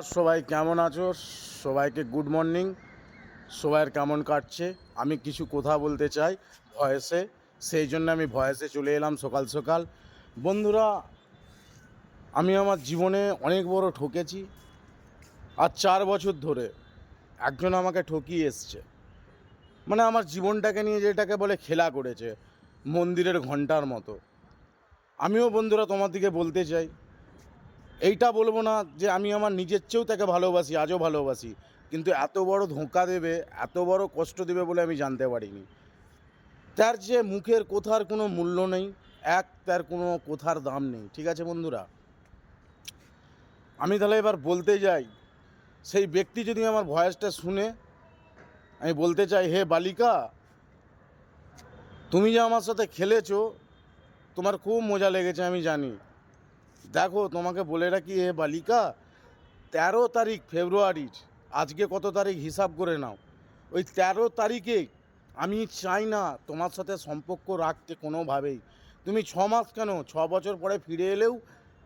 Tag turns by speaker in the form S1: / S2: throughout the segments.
S1: সবাই কেমন আছো? সবাইকে গুড মর্নিং সবাইয়ের কেমন কাটছে? আমি কিছু কথা বলতে চাই ভয়েসে। সেই জন্য আমি ভয়েসে চলে এলাম সকাল সকাল। বন্ধুরা, আমি আমার জীবনে অনেক বড় ঠকেছি। আর চার বছর ধরে একজন আমাকে ঠকিয়ে এসছে। মানে আমার জীবনটাকে নিয়ে যেটাকে বলে খেলা করেছে, মন্দিরের ঘণ্টার মতো। আমিও বন্ধুরা তোমার দিকে বলতে চাই। এইটা বলব না যে আমি আমার নিজের চেয়েও তাকে ভালোবাসি, আজও ভালোবাসি। কিন্তু এত বড় ধোঁকা দেবে, এত বড় কষ্ট দেবে বলে আমি জানতে পারিনি। তার যে মুখের কোথার কোনো মূল্য নেই, এক তার কোনো কোথার দাম নেই, ঠিক আছে বন্ধুরা? আমি তাহলে এবার বলতে যাই, সেই ব্যক্তি যদি আমার ভয়েসটা শুনে, আমি বলতে চাই, হে বালিকা, তুমি যে আমার সাথে খেলেছো, তোমার খুব মজা লেগেছে, আমি জানি। দেখো, তোমাকে বলে রাখি হে বালিকা, তেরো তারিখ ফেব্রুয়ারির আজকে কত তারিখ হিসাব করে নাও। ওই তেরো তারিখে আমি চাই না তোমার সাথে সম্পর্ক রাখতে কোনোভাবেই। তুমি ছ মাস কেন? ছ বছর পরে ফিরে এলেও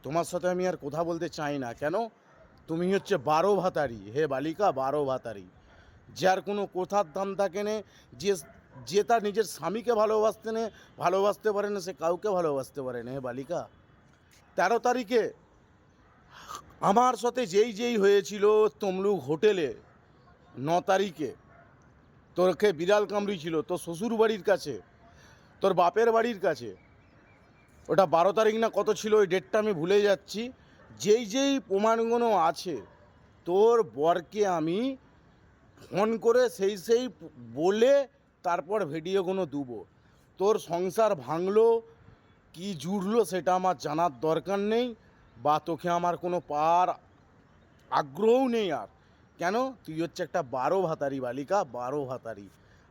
S1: তোমার সাথে আমি আর কথা বলতে চাই না। কেন? তুমি হচ্ছে বারো ভাতারি। হে বালিকা, বারো ভাতারি। যার কোনো কোথার দাম থাকে না, যে যে তার নিজের স্বামীকে ভালোবাসতে নে, ভালোবাসতে পারে না, সে কাউকে ভালোবাসতে পারে না। হে বালিকা তেরো তারিখে। আমার সাথে যেই যেই হয়েছিল তমলুক হোটেলে ন তারিখে, তোরকে বিড়াল কামড়ি ছিল, তোর শ্বশুর বাড়ির কাছে, তোর বাপের বাড়ির কাছে, ওটা বারো তারিখ না কত ছিল ওই ডেটটা আমি ভুলে যাচ্ছি। যেই যেই প্রমাণগুলো আছে, তোর বরকে আমি ফোন করে সেই সেই বলে তারপর ভিডিওগুলো দেবো। তোর সংসার ভাঙলো কি জুড়লো সেটা আমার জানার দরকার নেই বা তোকে আমার কোনো পার আগ্রহও নেই আর। কেন? তুই হচ্ছে একটা বারো ভাতারি বালিকা, বারো ভাতারি।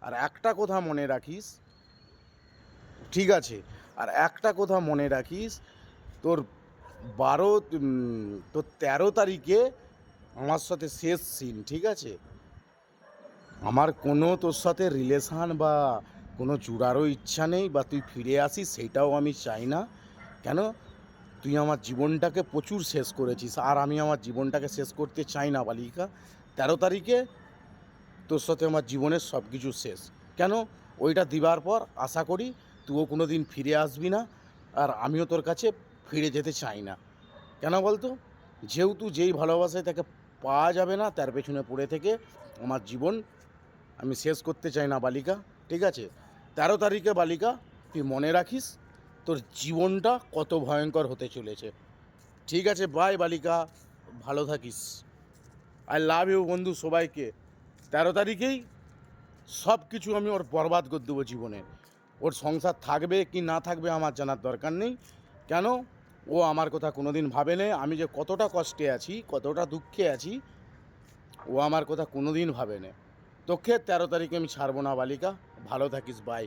S1: আর একটা কথা মনে রাখিস, ঠিক আছে, আর একটা কথা মনে রাখিস, তোর বারো তোর তেরো তারিখে আমার সাথে শেষ সিন ঠিক আছে? আমার কোনো তোর সাথে রিলেশান বা কোনো জুড়ারও ইচ্ছা নেই বা তুই ফিরে আসিস, সেটাও আমি চাই না। কেন? তুই আমার জীবনটাকে প্রচুর শেষ করেছিস, আর আমি আমার জীবনটাকে শেষ করতে চাই না বালিকা। তেরো তারিখে তোর সাথে আমার জীবনের সব কিছু শেষ। কেন? ওইটা দিবার পর আশা করি তুইও কোনো দিন ফিরে আসবি না, আর আমিও তোর কাছে ফিরে যেতে চাই না। কেন বলতো? যেহেতু যেই ভালোবাসায় তাকে পাওয়া যাবে না, তার পেছনে পড়ে থেকে আমার জীবন আমি শেষ করতে চাই না বালিকা, ঠিক আছে? তেরো তারিখে বালিকা, তুই মনে রাখিস তোর জীবনটা কত ভয়ঙ্কর হতে চলেছে। ঠিক আছে বাই বালিকা, ভালো থাকিস। আই লাভ ইউ বন্ধু সবাইকে। তেরো তারিখেই সব কিছু আমি ওর বরবাদ করে দেবো জীবনে। ওর সংসার থাকবে কি না থাকবে আমার জানার দরকার নেই। কেন? ও আমার কথা কোনো দিন ভাবে নেই আমি যে কতটা কষ্টে আছি, কতটা দুঃখে আছি, ও আমার কথা কোনো দিন ভাবে না। তোকে তেরো তারিখে আমি ছাড়বো না বালিকা। ভালো থাকিস বাই